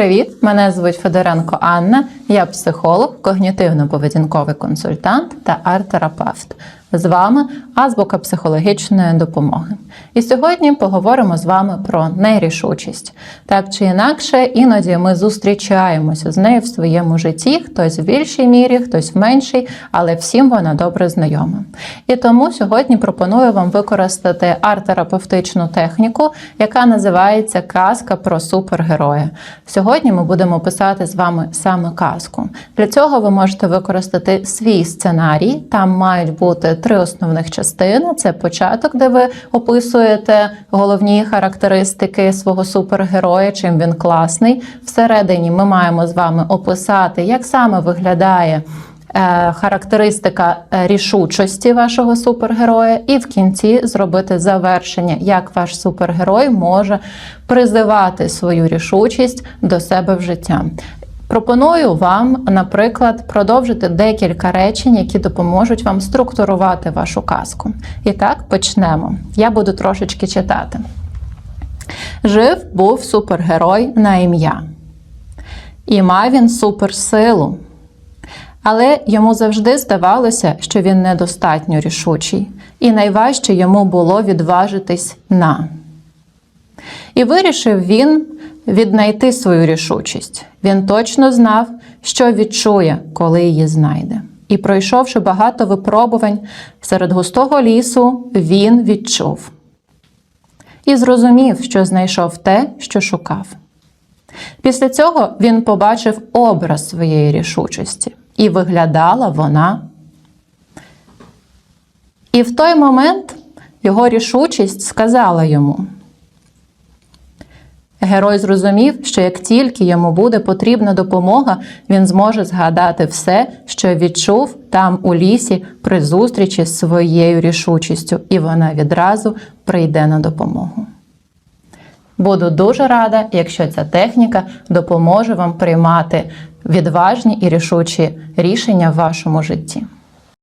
привіт! Мене звуть Федоренко Анна. Я психолог, когнітивно-поведінковий консультант та арт-терапевт. З вами азбука психологічної допомоги. І сьогодні поговоримо з вами про нерішучість. Так чи інакше, іноді ми зустрічаємося з нею в своєму житті, хтось в більшій мірі, хтось в меншій, але всім вона добре знайома. І тому сьогодні пропоную вам використати арт-терапевтичну техніку, яка називається казка про супергероя. Сьогодні ми будемо писати з вами саме казку. Для цього ви можете використати свій сценарій. Там мають бути три основних частини: це початок, де ви описуєте головні характеристики свого супергероя, чим він класний. Всередині ми маємо з вами описати, як саме виглядає. Е, Характеристика е, рішучості вашого супергероя, і в кінці зробити завершення, як ваш супергерой може призивати свою рішучість до себе в життя. Пропоную вам, наприклад, продовжити декілька речень, які допоможуть вам структурувати вашу казку. І так, почнемо. Я буду трошечки читати. Жив був супергерой на ім'я. І мав він суперсилу. Але йому завжди здавалося, що він недостатньо рішучий, і найважче йому було відважитись на. І вирішив він віднайти свою рішучість. Він точно знав, що відчує, коли її знайде. І, пройшовши багато випробувань серед густого лісу, він відчув і зрозумів, що знайшов те, що шукав. Після цього він побачив образ своєї рішучості, і виглядала вона. І в той момент його рішучість сказала йому. Герой зрозумів, що як тільки йому буде потрібна допомога, він зможе згадати все, що відчув там у лісі при зустрічі з своєю рішучістю, і вона відразу прийде на допомогу. Буду дуже рада, якщо ця техніка допоможе вам приймати відважні і рішучі рішення в вашому житті.